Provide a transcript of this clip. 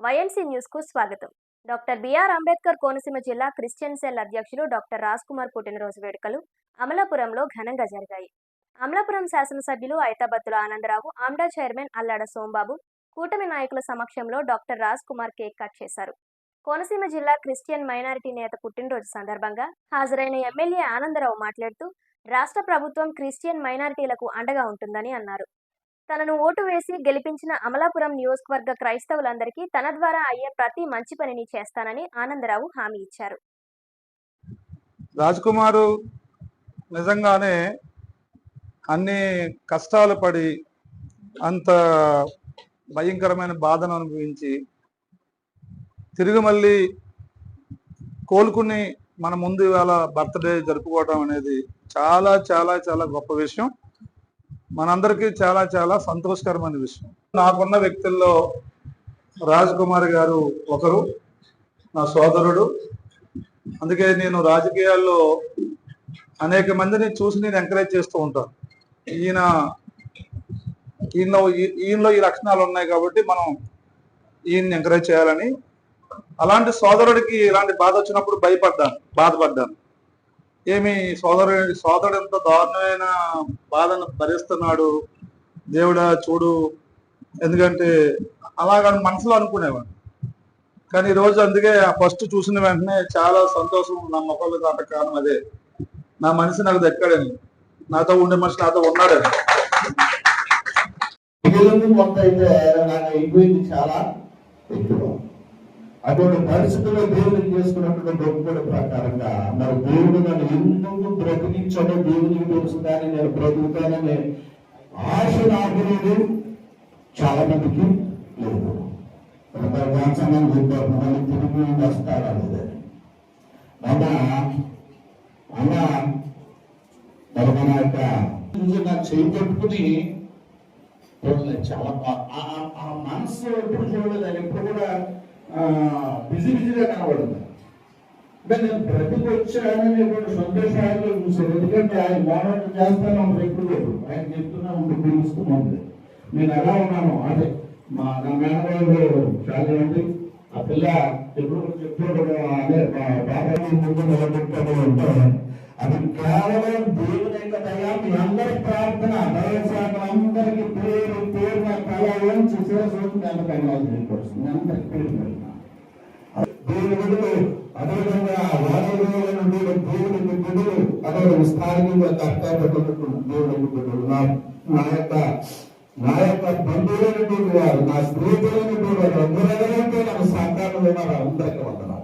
YNC న్యూస్కు స్వాగతం. Doctor BR Ambedkar Konaseema జిల్లా క్రిస్టియన్ సెల్ అధ్యక్షులు డాక్టర్ రాజ్ కుమార్ పుట్టినరోజు వేడుకలు అమలాపురంలో ఘనంగా జరిగాయి. అమలాపురం శాసనసభ్యులు ఐతాబత్తుల ఆనందరావు ఆమ్డా చైర్మన్ అల్లాడ సోంబాబు కూటమి నాయకుల సమక్షంలో doctor Raj Kumar cake cut చేశారు. కోనసీమ జిల్లా క్రిస్టియన్ మైనారిటీ నేత పుట్టినరోజు సందర్భంగా హాజరైన ఎమ్మెల్యే ఆనందరావు మాట్లాడుతూ రాష్ట్ర ప్రభుత్వం క్రిస్టియన్ మైనారిటీలకు అండగా ఉంటుందని అన్నారు. తనను ఓటు వేసి గెలిపించిన అమలాపురం నియోజకవర్గ క్రైస్తవులందరికీ తన ద్వారా అయ్యే ప్రతి మంచి పనిని చేస్తానని ఆనందరావు హామీ ఇచ్చారు. రాజ్ కుమారు నిజంగానే అన్ని కష్టాలు పడి అంత భయంకరమైన బాధను అనుభవించి తిరిగి మళ్ళీ కోలుకుని మన ముందు ఇవాళ బర్త్డే జరుపుకోవడం అనేది చాలా చాలా చాలా గొప్ప విషయం. మనందరికీ చాలా చాలా సంతోషకరమైన విషయం. నాకున్న వ్యక్తుల్లో రాజ్ కుమార్ గారు ఒకరు నా సోదరుడు. అందుకే నేను రాజకీయాల్లో అనేక మందిని చూసి నేను ఎంకరేజ్ చేస్తూ ఉంటాను. ఈయన ఈయనలో ఈ- ఈయనలో ఈ లక్షణాలు ఉన్నాయి కాబట్టి మనం ఈయన్ని ఎంకరేజ్ చేయాలని అలాంటి సోదరుడికి ఇలాంటి బాధ వచ్చినప్పుడు భయపడ్డాను బాధపడ్డాను. ఏమి సోదరుడు సోదరుడు ఎంత దారుణమైన బాధను భరిస్తున్నాడు. దేవుడా చూడు. ఎందుకంటే అలాగని మనసులో అనుకునేవాడు. కానీ ఈ రోజు అందుకే ఫస్ట్ చూసిన వెంటనే చాలా సంతోషం నా మొక్కలు దాట కారణం అదే. నా మనిషి నాకు దక్కాడని. నాతో ఉండే మనిషి నాతో ఉన్నాడని. కొంత అయితే నాకు అయిపోయింది చాలా. ఎక్కువ అటువంటి పరిస్థితుల్లో దేవుడికి చేసుకున్నటువంటి గొప్పల ప్రకారంగా మరి దేవుడు నన్ను ఎందుకు బ్రతికించాడో దేవునికి తెలుసు నేను బ్రతుకుతానని ఆశ నాకు లేదు. చాలా మందికి లేదు. ప్రపంచాన్ని చెప్పారు మళ్ళీ తిరిగి వస్తారా లేదని మన అన్న మరి మన యొక్క నాకు చేయి పట్టుకుని చాలా ఆ- మనసు ఎప్పుడు చూడలేదు ఎప్పుడు బిజీ బిజీగా కనబడింది. అంటే నేను బ్రతికి వచ్చాననేటువంటి సంతోషాలు చూసాను ఎందుకంటే ఆయన మోడల్ చేస్తాను ఎప్పుడు లేదు. ఆయన చెప్తున్నా ఉండి పిలుస్తూ నేను ఎలా ఉన్నాను అదే మా నా మేనగాడు చాలా ఉంది ఆ పిల్ల ఎప్పుడు చెప్తాడు అదే మా బాబాయ్ ముందు నిలబెట్టాడు ఉంటాను అది కేవలం దేవుని యొక్క దయ మీ అందరి ప్రార్థన దయచేత అందరికి పేరు పేరు నా కళాలను చూసేసి అందరికి అన్యాయం చేయకూడదు అందరికి పేరు దేవుని అదేవిధంగా నుండి దేవుని అదే స్థానికంగా దేవుని నా యొక్క నా యొక్క బంధువులైనటువంటి వారు నా స్నేహితులైనటువంటి వారు అందరూ నాకు అందరికీ వందనాలు.